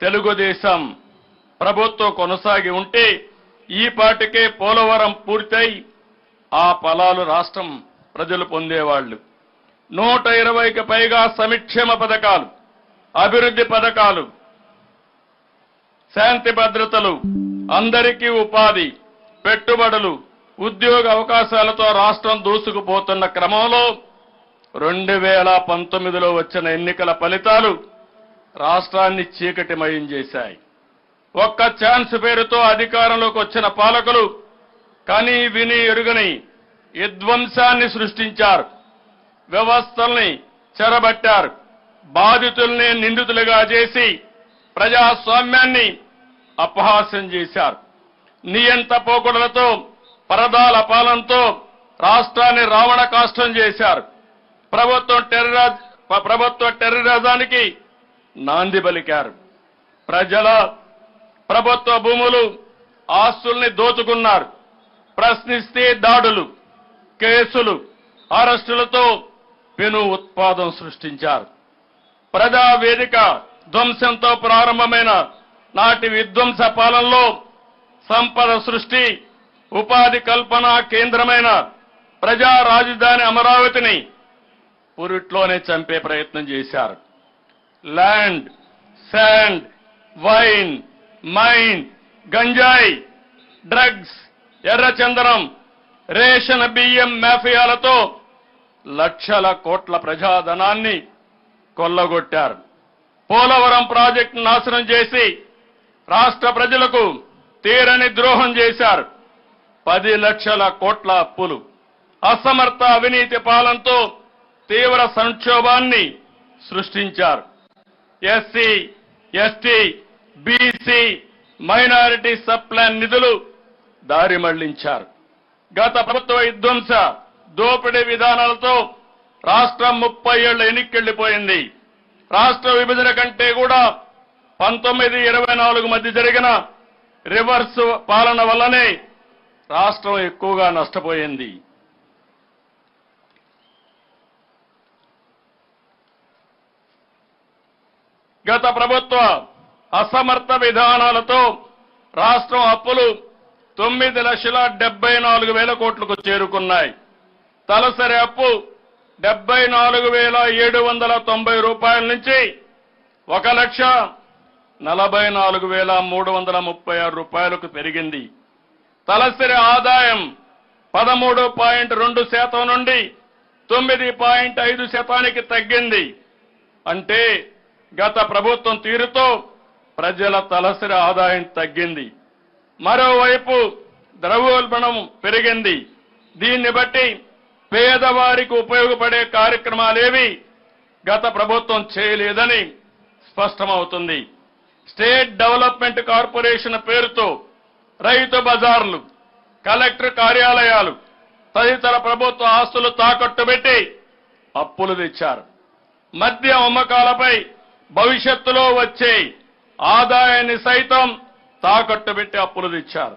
తెలుగుదేశం ప్రభుత్వం కొనసాగి ఉంటే ఈ పాటికే పోలవరం పూర్తయి ఆ ఫలాలు రాష్ట్రం ప్రజలు పొందేవాళ్ళు నూట ఇరవైకి పైగా సంక్షేమ పథకాలు అభివృద్ధి పథకాలు శాంతి భద్రతలు అందరికీ ఉపాధి పెట్టుబడులు ఉద్యోగ అవకాశాలతో రాష్ట్రం దూసుకుపోతున్న క్రమంలో రెండు వేల పంతొమ్మిదిలో వచ్చిన ఎన్నికల ఫలితాలు రాష్ట్రాన్ని చీకటిమయం చేశాయి. ఒక్క ఛాన్స్ పేరుతో అధికారంలోకి వచ్చిన పాలకులు కని విని ఎరుగని విధ్వంసాన్ని సృష్టించారు. వ్యవస్థల్ని చెరబట్టారు. బాధితుల్ని నిందితులుగా చేసి ప్రజాస్వామ్యాన్ని అపహాస్యం చేశారు. నియంత పోకుడులతో పరదాల పాలనతో రాష్ట్రాన్ని రావణ కాష్టం చేశారు. ప్రభుత్వం టెర్రరా ప్రభుత్వ టెర్రరిజానికి నాంది పలికారు. ప్రజల ప్రభుత్వ భూములు ఆస్తుల్ని దోచుకున్నారు. ప్రశ్నిస్తే దాడులు కేసులు అరెస్టులతో పెను ఉత్పాదం సృష్టించారు. ప్రజా వేదిక ధ్వంసంతో ప్రారంభమైన నాటి విధ్వంస పాలనలో సంపద సృష్టి ఉపాధి కల్పన కేంద్రమైన ప్రజా రాజధాని అమరావతిని పురిట్లోనే చంపే ప్రయత్నం చేశారు. ల్యాండ్ శాండ్ వైన్ మైన్ గంజాయి డ్రగ్స్ ఎర్రచందనం రేషన్ బియ్యం మాఫియాలతో లక్షల కోట్ల ప్రజాధనాన్ని కొల్లగొట్టారు. పోలవరం ప్రాజెక్టు నాశనం చేసి రాష్ట్ర ప్రజలకు తీరని ద్రోహం చేశారు. పది లక్షల కోట్ల అప్పులు. అసమర్థ అవినీతి పాలనతో తీవ్ర సంక్షోభాన్ని సృష్టించారు. SC ST BC minority subplan నిధులు దారి మళ్ళించారు. గత ప్రభుత్వ విధ్వంస దోపిడీ విధానాలతో రాష్ట్రం ముప్పై ఏళ్ళ ఎన్నికెళ్ళిపోయింది రాష్ట్ర విభజన కంటే కూడా పంతొమ్మిది ఇరవై నాలుగు మధ్య జరిగిన రివర్స్ పాలన వల్లనే రాష్ట్రం ఎక్కువగా నష్టపోయింది. గత ప్రభుత్వ అసమర్థ విధానాలతో రాష్ట్రం అప్పులు తొమ్మిది లక్షల డెబ్బై నాలుగు వేల కోట్లకు చేరుకున్నాయి. తలసరి అప్పు డెబ్బై నాలుగు వేల ఏడు వందల తొంభై రూపాయల నుంచి ఒక లక్ష నలభై నాలుగు వేల మూడు వందల ముప్పై ఆరు రూపాయలకు పెరిగింది. తలసరి ఆదాయం పదమూడు పాయింట్ రెండు శాతం నుండి తొమ్మిది పాయింట్ ఐదు శాతానికి తగ్గింది. అంటే గత ప్రభుత్వం తీరుతో ప్రజల తలసరి ఆదాయం తగ్గింది. మరోవైపు ద్రవ్యోల్బణం పెరిగింది. దీన్ని బట్టి పేదవారికి ఉపయోగపడే కార్యక్రమాలేవి గత ప్రభుత్వం చేయలేదని స్పష్టమవుతుంది. స్టేట్ డెవలప్మెంట్ కార్పొరేషన్ పేరుతో రైతు బజార్లు కలెక్టర్ కార్యాలయాలు తదితర ప్రభుత్వ ఆస్తులు తాకట్టు పెట్టి అప్పులు తెచ్చారు. మద్య అమ్మకాలపై భవిష్యత్తులో వచ్చే ఆదాయాన్ని సైతం తాకట్టు పెట్టి అప్పులు తెచ్చారు.